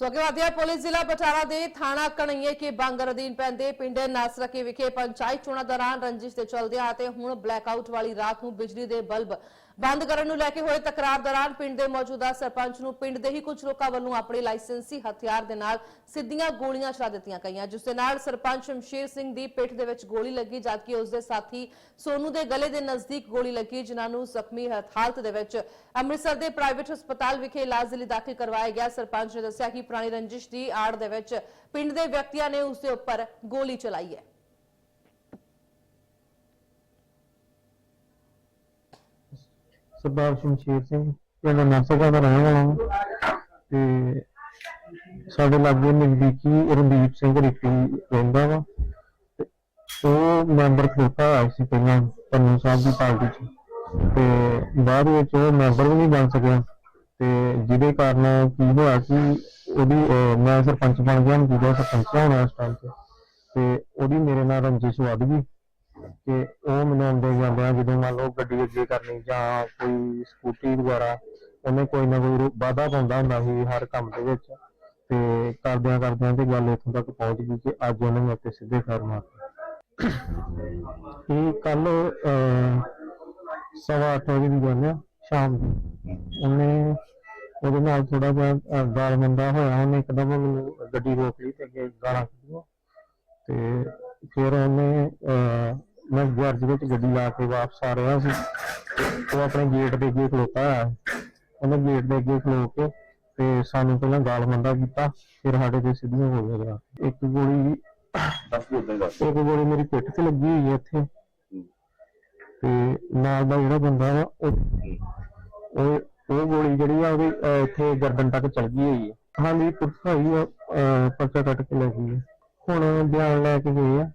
ਸੋ ਅੱਗੇ ਵਧਿਆ ਪੁਲਿਸ ਜ਼ਿਲ੍ਹਾ ਬਟਾਲਾ ਦੇ ਥਾਣਾ ਕਣਈਏ ਕੇ ਬਾਂਗਰ ਅਧੀਨ ਪੈਂਦੇ ਪਿੰਡ ਨਾਸਰਕੇ ਵਿਖੇ ਪੰਚਾਇਤ ਚੋਣਾਂ ਦੌਰਾਨ ਰੰਜਿਸ਼ ਦੇ ਚਲਦਿਆਂ ਅਤੇ ਹੁਣ ਬਲੈਕਆਊਟ ਵਾਲੀ ਰਾਤ ਨੂੰ ਬਿਜਲੀ ਦੇ ਬਲਬ ਬੰਦ ਕਰਨ ਨੂੰ ਲੈ ਕੇ ਹੋਏ ਤਕਰਾਰ ਦੌਰਾਨ ਪਿੰਡ ਦੇ ਮੌਜੂਦਾ ਸਰਪੰਚ ਨੂੰ ਪਿੰਡ ਦੇ ਹੀ ਕੁਝ ਲੋਕਾਂ ਵੱਲੋਂ ਆਪਣੇ ਲਾਇਸੈਂਸੀ ਹਥਿਆਰ ਦੇ ਨਾਲ ਸਿੱਧੀਆਂ ਗੋਲੀਆਂ ਚਲਾ ਦਿੱਤੀਆਂ ਗਈਆਂ, ਜਿਸ ਦੇ ਨਾਲ ਸਰਪੰਚ ਸ਼ਮਸ਼ੀਰ ਸਿੰਘ ਦੀ ਪਿੱਠ ਦੇ ਵਿੱਚ ਗੋਲੀ ਲੱਗੀ ਜਦਕਿ ਉਸ ਦੇ ਸਾਥੀ ਸੋਨੂ ਦੇ ਗਲੇ ਦੇ ਨਜ਼ਦੀਕ ਗੋਲੀ ਲੱਗੀ, ਜਿਨ੍ਹਾਂ ਨੂੰ ਜ਼ਖਮੀ ਹਾਲਤ ਦੇ ਵਿੱਚ ਅੰਮ੍ਰਿਤਸਰ ਦੇ ਪ੍ਰਾਈਵੇਟ ਹਸਪਤਾਲ ਵਿਖੇ ਇਲਾਜ ਲਈ ਦਾਖਲ ਕਰਵਾਇਆ ਗਿਆ। ਸਰਪੰਚ ਨੇ ਦੱਸਿਆ ਕਿ ਪੁਰਾਣੀ ਰੰਜਿਸ਼ ਦੀ ਆੜ ਦੇ ਵਿੱਚ ਪਿੰਡ ਦੇ ਵਿਅਕਤੀਆਂ ਨੇ ਉਸ ਦੇ ਉੱਪਰ ਗੋਲੀ ਚਲਾਈ ਹੈ। ਸਰਦਾਰ ਸ਼ਮਸ਼ੀਰ ਸਿੰਘ, ਪਿੰਡ ਨਰਸਗਾ ਦਾ ਰਹਿਣ ਵਾਲਾ ਹਾਂ। ਤੇ ਸਾਡੇ ਲਾਗੇ ਨਜ਼ਦੀਕੀ ਰਣਦੀਪ ਸਿੰਘ ਰਿੱਕੀ ਰਹਿੰਦਾ ਵਾ। ਉਹ ਮੈਂਬਰ ਖਲੋਤਾ ਹੋਇਆ ਸੀ ਪਹਿਲਾਂ ਪੰਨੂ ਸਾਹਿਬ ਦੀ ਪਾਰਟੀ 'ਚ। ਤੇ ਬਾਅਦ ਵਿੱਚ ਉਹ ਮੈਂਬਰ ਵੀ ਨਹੀਂ ਬਣ ਸਕਿਆ। ਤੇ ਜਿਹਦੇ ਕਾਰਨ ਕੀ ਹੋਇਆ ਕਿ ਉਹਦੀ ਮੈਂ ਸਰਪੰਚ ਬਣ ਗਿਆ, ਮੌਜੂਦਾ ਸਰਪੰਚ ਹੋਣਾ ਇਸ ਟਾਈਮ ਤੇ। ਤੇ ਉਹਦੀ ਮੇਰੇ ਨਾਲ ਰੰਜਿਸ਼ ਵੱਧ ਗਈ ਕਿ ਉਹ ਮੈਨੂੰ ਆਉਂਦੇ ਜਾਂਦੇ ਜਦੋਂ ਮੰਨ ਲਓ ਗੱਡੀ ਅੱਗੇ ਕਰਨੀ ਜਾਂ ਕੋਈ ਸਕੂਟੀ ਵਗੈਰਾ ਉਹਨੇ ਕੋਈ ਨਾ ਕੋਈ ਰੋ- ਪਾਉਂਦਾ ਹੁੰਦਾ ਸੀ ਹਰ ਕੰਮ ਦੇ ਵਿੱਚ। ਤੇ ਕਰਦਿਆਂ ਕਰਦਿਆਂ ਤੇ ਗੱਲ ਇੱਥੋਂ ਤੱਕ ਪਹੁੰਚ ਗਈ ਕਿ ਅੱਜ ਉਹਨੇ ਮੇਰੇ ਤੇ ਸਿੱਧੇ ਫੈਰ ਮਾਰਤੇ। ਇਹ ਕੱਲ ਸਵਾ ਅੱਠ ਵਜੇ ਦੀ ਗੱਲ ਆ, ਸ਼ਾਮ ਉਹਨੇ ਉਹਦੇ ਨਾਲ ਥੋੜਾ ਜਿਹਾ ਗਾਲ ਮੰਦਾ ਹੋਇਆ। ਉਹਨੇ ਇੱਕਦਮ ਮੈਨੂੰ ਗੱਡੀ ਰੋਕ ਲਈ ਤੇ ਅੱਗੇ ਗਾਲਾਂ ਕੱਢੀਆਂ। ਤੇ ਫਿਰ ਉਹਨੇ ਮੈਂ ਗਰਜ ਵਿੱਚ ਗੱਡੀ ਲਾ ਕੇ ਵਾਪਸ ਆ ਰਿਹਾ ਸੀ। ਉਹ ਆਪਣੇ ਗੇਟ ਦੇ ਅੱਗੇ ਖਲੋਤਾ। ਉਹਨੇ ਗੇਟ ਦੇ ਅੱਗੇ ਖਲੋ ਕੇ ਤੇ ਸਾਨੂੰ ਪਹਿਲਾਂ ਗਾਲ ਮੰਦਾ ਕੀਤਾ। ਫਿਰ ਸਾਡੇ ਤੇ ਸਿੱਧੀਆਂ ਗੋਲੀਆਂ ਚਲਾ ਇੱਕ ਗੋਲੀ ਦੱਸ ਦਿਓ ਉਦਾਂ ਹੀ ਦੱਸ ਇੱਕ ਗੋਲੀ ਮੇਰੀ ਪਿੱਠ ਤੇ ਲੱਗੀ ਹੋਈ ਹੈ ਇੱਥੇ। ਤੇ ਨਾਲ ਦਾ ਜਿਹੜਾ ਬੰਦਾ ਵਾ ਉਹ ਉਹ ਗੋਲੀ ਜਿਹੜੀ ਆ ਉਹਦੀ ਅਹ, ਇੱਥੇ ਗਰਦਨ ਤੱਕ ਚਲ ਗਈ ਹੋਈ ਹੈ ਹਾਂਜੀ ਪੁਲਿਸ ਆਈ ਆ ਅਹ, ਪਰਚਾ ਕੱਟ ਕੇ ਲੈ ਗਈ ਹੈ ਹੁਣ ਬਿਆਨ ਲੈ ਕੇ ਗਏ ਆ।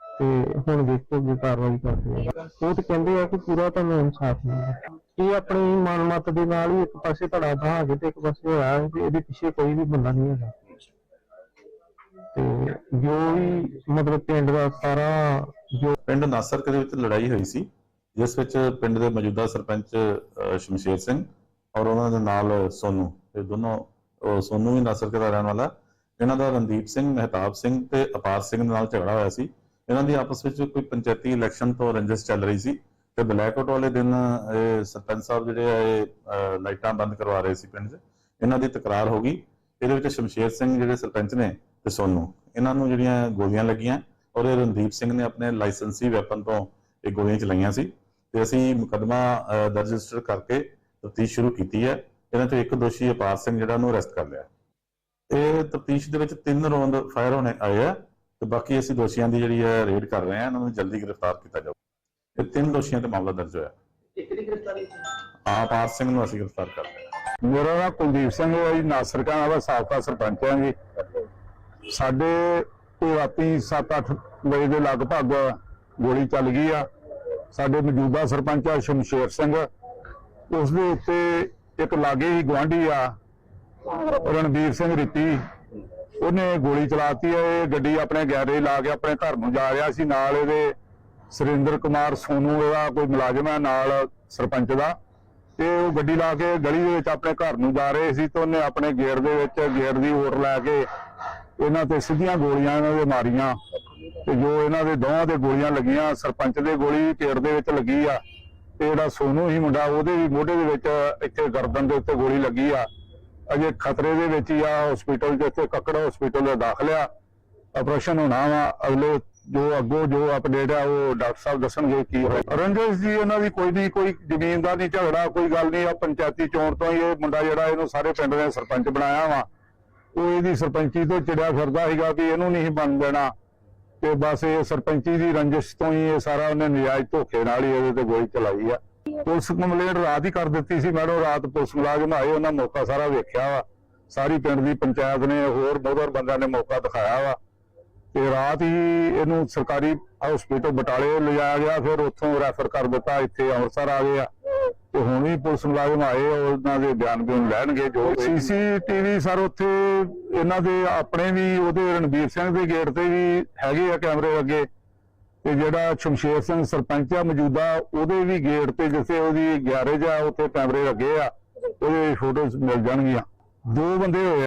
ਤੇ ਹੁਣ ਦੇਖੋ ਕੀ ਕਾਰਵਾਈ ਕਰਦੇ ਆ। ਉਹ ਤੇ ਕਹਿੰਦੇ ਆ ਕਿ ਪੂਰਾ ਤੁਹਾਨੂੰ ਇਨਸਾਫ ਮਿਲੇਗਾ ਇਹ ਆਪਣੀ ਮਨਮਤ ਦੇ ਨਾਲ ਹੀ ਇੱਕ ਪਾਸੇ ਧੜਾ ਧਾ ਕੇ ਤੇ ਇੱਕ ਪਾਸੇ ਹੋਇਆ ਹੈ ਕਿ ਇਹਦੇ ਪਿੱਛੇ ਕੋਈ ਵੀ ਬੰਦਾ ਨਹੀਂ ਹੈਗਾ। ਤੇ ਜੋ ਵੀ ਮਤਲਬ ਪਿੰਡ ਦਾ ਸਾਰਾ ਜੋ ਪਿੰਡ ਨਾਸਰਕ ਦੇ ਵਿੱਚ ਲੜਾਈ ਹੋਈ ਸੀ। ਜਿਸ ਵਿੱਚ ਪਿੰਡ ਦੇ ਮੌਜੂਦਾ ਸਰਪੰਚ ਸ਼ਮਸ਼ੇਰ ਸਿੰਘ ਔਰ ਉਹਨਾਂ ਦੇ ਨਾਲ ਸੋਨੂ ਇਹ ਦੋਨੋਂ ਉਹ ਸੋਨੂ ਵੀ ਨਾਸਰਕ ਦਾ ਰਹਿਣ ਵਾਲਾ। ਇਹਨਾਂ ਦਾ ਰਣਦੀਪ ਸਿੰਘ, ਮਹਿਤਾਬ ਸਿੰਘ ਤੇ ਅਪਾਰ ਸਿੰਘ ਦੇ ਨਾਲ ਝਗੜਾ ਹੋਇਆ ਸੀ। ਇਹਨਾਂ ਦੀ ਆਪਸ ਵਿੱਚ ਕੋਈ ਪੰਚਾਇਤੀ ਇਲੈਕਸ਼ਨ ਤੋਂ ਰੰਜਿਸ਼ ਚੱਲ ਰਹੀ ਸੀ ਤੇ ਬਲੈਕਆਊਟ ਵਾਲੇ ਦਿਨ ਇਹ ਸਰਪੰਚ ਸਾਹਿਬ ਜਿਹੜੇ ਆ, ਇਹ ਲਾਈਟਾਂ ਬੰਦ ਕਰਵਾ ਰਹੇ ਸੀ ਪਿੰਡ 'ਚ। ਇਹਨਾਂ ਦੀ ਤਕਰਾਰ ਹੋ ਗਈ। ਇਹਦੇ ਵਿੱਚ ਸ਼ਮਸ਼ੇਰ ਸਿੰਘ ਜਿਹੜੇ ਸਰਪੰਚ ਨੇ ਤੇ ਸੋਨੂ, ਇਹਨਾਂ ਨੂੰ ਜਿਹੜੀਆਂ ਗੋਲੀਆਂ ਲੱਗੀਆਂ ਔਰ ਇਹ ਰਣਦੀਪ ਸਿੰਘ ਨੇ ਆਪਣੇ ਲਾਇਸੈਂਸੀ ਵੈਪਨ ਤੋਂ ਇਹ ਗੋਲੀਆਂ ਚਲਾਈਆਂ ਸੀ। ਤੇ ਅਸੀਂ ਮੁਕਦਮਾ ਦਰਜ ਰਜਿਸਟਰ ਕਰਕੇ ਤਫਤੀਸ਼ ਸ਼ੁਰੂ ਕੀਤੀ ਹੈ। ਇਹਨਾਂ ਚੋਂ ਇੱਕ ਦੋਸ਼ੀ ਅਪਾਰ ਸਿੰਘ ਜਿਹੜਾ ਨੂੰ ਅਰੈਸਟ ਕਰ ਲਿਆ। ਇਹ ਤਫਤੀਸ਼ ਦੇ ਵਿੱਚ ਤਿੰਨ ਰੌਂਦ ਫਾਇਰ ਹੋਣੇ ਆਏ ਆ ਤੇ ਬਾਕੀ ਅਸੀਂ ਦੋਸ਼ੀਆਂ ਦੀ ਜਿਹੜੀ ਹੈ ਰੇਡ ਕਰ ਰਹੇ ਹਾਂ। ਇਹਨਾਂ ਨੂੰ ਜਲਦੀ ਗ੍ਰਿਫਤਾਰ ਕੀਤਾ ਜਾਊ। ਇਹ ਤਿੰਨ ਦੋਸ਼ੀਆਂ ਤੇ ਮਾਮਲਾ ਦਰਜ ਹੋਇਆ। ਇੱਕ ਦੀ ਗ੍ਰਿਫਤਾਰੀ ਹਾਂ ਅਪਾਰ ਸਿੰਘ ਨੂੰ ਅਸੀਂ ਗ੍ਰਿਫਤਾਰ ਕਰ ਲਿਆ। ਮੇਰਾ ਨਾਮ ਕੁਲਦੀਪ ਸਿੰਘ ਹੈ ਜੀ। ਨਾਸਰਕਾਂ ਦਾ ਸਾਬਕਾ ਸਰਪੰਚ ਹਾਂ ਜੀ। ਸਾਡੇ ਰਾਤੀ 7-8 ਵਜੇ ਦੇ ਲਗਭਗ ਗੋਲੀ ਚੱਲ ਗਈ ਆ। ਸਾਡੇ ਮੌਜੂਦਾ ਸਰਪੰਚ ਆ ਸ਼ਮਸ਼ੇਰ ਸਿੰਘ। ਉਸ ਦੇ ਉੱਤੇ ਇੱਕ ਲਾਗੇ ਹੀ ਗਵਾਂਢੀ ਆ, ਰਣਵੀਰ ਸਿੰਘ ਰਿੱਤੀ। ਉਹਨੇ ਗੋਲੀ ਚਲਾਤੀ ਹੈ ਇਹ ਗੱਡੀ ਆਪਣੇ ਗੈਰੇਜ ਲਾ ਕੇ ਆਪਣੇ ਘਰ ਨੂੰ ਜਾ ਰਿਹਾ ਸੀ। ਨਾਲ ਇਹਦੇ ਸੁਰਿੰਦਰ ਕੁਮਾਰ ਸੋਨੂ ਇਹਦਾ ਕੋਈ ਮੁਲਾਜ਼ਮ ਹੈ ਨਾਲ ਸਰਪੰਚ ਦਾ। ਤੇ ਉਹ ਗੱਡੀ ਲਾ ਕੇ ਗਲੀ ਦੇ ਵਿੱਚ ਆਪਣੇ ਘਰ ਨੂੰ ਜਾ ਰਹੇ ਸੀ ਤੇ ਉਹਨੇ ਆਪਣੇ ਗੇਅਰ ਦੇ ਵਿੱਚ ਗੇਅਰ ਦੀ ਓਰ ਲੈ ਕੇ ਇਹਨਾਂ ਤੇ ਸਿੱਧੀਆਂ ਗੋਲੀਆਂ ਇਹਨਾਂ ਦੇ ਮਾਰੀਆਂ। ਤੇ ਜੋ ਇਹਨਾਂ ਦੇ ਦੋਹਾਂ ਦੇ ਗੋਲੀਆਂ ਲੱਗੀਆਂ, ਸਰਪੰਚ ਦੇ ਗੋਲੀ ਵੀ ਪੇਟ ਦੇ ਵਿੱਚ ਲੱਗੀ ਆ ਤੇ ਜਿਹੜਾ ਸੋਨੂ ਹੀ ਮੁੰਡਾ, ਉਹਦੇ ਵੀ ਮੋਢੇ ਦੇ ਵਿੱਚ ਇੱਥੇ ਗਰਦਨ ਦੇ ਉੱਤੇ ਗੋਲੀ ਲੱਗੀ ਆ। ਅਜੇ ਖਤਰੇ ਦੇ ਵਿੱਚ ਹੀ ਆ ਹਸਪੀਟਲ ਦੇ ਉੱਤੇ ਕੱਕੜਾ ਹਸਪੀਟਲ ਦਾ ਦਾਖਲ ਆਪਰੇਸ਼ਨ ਹੋਣਾ ਵਾ, ਅਗਲੇ ਜੋ ਅੱਗੋਂ ਜੋ ਅਪਡੇਟ ਆ, ਉਹ ਡਾਕਟਰ ਸਾਹਿਬ ਦੱਸਣਗੇ ਕੀ ਹੋਇਆ। ਰੰਜਿਸ਼ ਜੀ ਇਹਨਾਂ ਦੀ ਕੋਈ ਨਹੀਂ, ਕੋਈ ਜ਼ਮੀਨ ਦਾ ਨਹੀਂ ਝਗੜਾ, ਕੋਈ ਗੱਲ ਨਹੀਂ ਆ ਪੰਚਾਇਤੀ ਚੋਣ ਤੋਂ ਹੀ ਇਹ ਮੁੰਡਾ ਜਿਹੜਾ, ਇਹਨੂੰ ਸਾਰੇ ਪਿੰਡ ਦੇ ਸਰਪੰਚ ਬਣਾਇਆ ਵਾ। ਉਹ ਇਹਦੀ ਸਰਪੰਚੀ ਤੋਂ ਚੜਿਆ ਫਿਰਦਾ ਸੀਗਾ ਵੀ ਇਹਨੂੰ ਨਹੀਂ ਬਣ ਦੇਣਾ। ਤੇ ਬਸ ਇਹ ਸਰਪੰਚੀ ਦੀ ਰੰਜਿਸ਼ ਤੋਂ ਹੀ ਇਹ ਸਾਰਾ ਉਹਨੇ ਨਜਾਇਜ਼ ਧੋਖੇ ਨਾਲ ਹੀ ਇਹਦੇ ਤੇ ਗੋਲੀ ਚਲਾਈ ਆ। ਪੁਲਿਸ ਕੰਪਲੇਂਟ ਰਾਤ ਹੀ ਕਰ ਦਿੱਤੀ ਸੀ ਮੈਡਮ, ਰਾਤ ਪੁਲਿਸ ਮੁਲਾਜ਼ਮ ਆਏ, ਉਹਨਾਂ ਮੌਕਾ ਸਾਰਾ ਵੇਖਿਆ ਵਾ। ਸਾਰੀ ਪਿੰਡ ਦੀ ਪੰਚਾਇਤ ਨੇ, ਹੋਰ ਮੋਦਰ ਬੰਦਿਆਂ ਨੇ ਮੌਕਾ ਦਿਖਾਇਆ ਵਾ। ਤੇ ਰਾਤ ਹੀ ਇਹਨੂੰ ਸਰਕਾਰੀ ਹਸਪੀਟਲ ਬਟਾਲੇ ਲਿਜਾਇਆ ਗਿਆ, ਫਿਰ ਉੱਥੋਂ ਰੈਫਰ ਕਰ ਦਿੱਤਾ, ਇੱਥੇ ਅੰਮ੍ਰਿਤਸਰ ਆ ਗਏ ਆ। ਤੇ ਹੁਣ ਵੀ ਪੁਲਿਸ ਮੁਲਾਜ਼ਮ ਆਏ ਉਹਨਾਂ ਦੇ ਬਿਆਨ ਬਿਊਨ ਲੈਣਗੇ ਜੋ ਸੀਸੀਟੀਵੀ ਸਰ ਉੱਥੇ ਇਹਨਾਂ ਦੇ ਆਪਣੇ ਵੀ ਉਹਦੇ ਰਣਬੀਰ ਸਿੰਘ ਦੇ ਗੇਟ ਤੇ ਵੀ ਹੈਗੇ ਆ ਕੈਮਰੇ ਅੱਗੇ। ਤੇ ਜਿਹੜਾ ਸ਼ਮਸ਼ੇਰ ਸਿੰਘ ਸਰਪੰਚ ਆ ਮੌਜੂਦਾ ਉਹਦੇ ਵੀ ਗੇਟ ਤੇ ਜਿੱਥੇ ਉਹਦੀ ਗੈਰੇਜ ਆ ਉੱਥੇ ਕੈਮਰੇ ਲੱਗੇ ਆ ਉਹਦੇ ਫੋਟੋਜ਼ ਮਿਲ ਜਾਣਗੀਆਂ। ਦੋ ਬੰਦੇ ਹੋਏ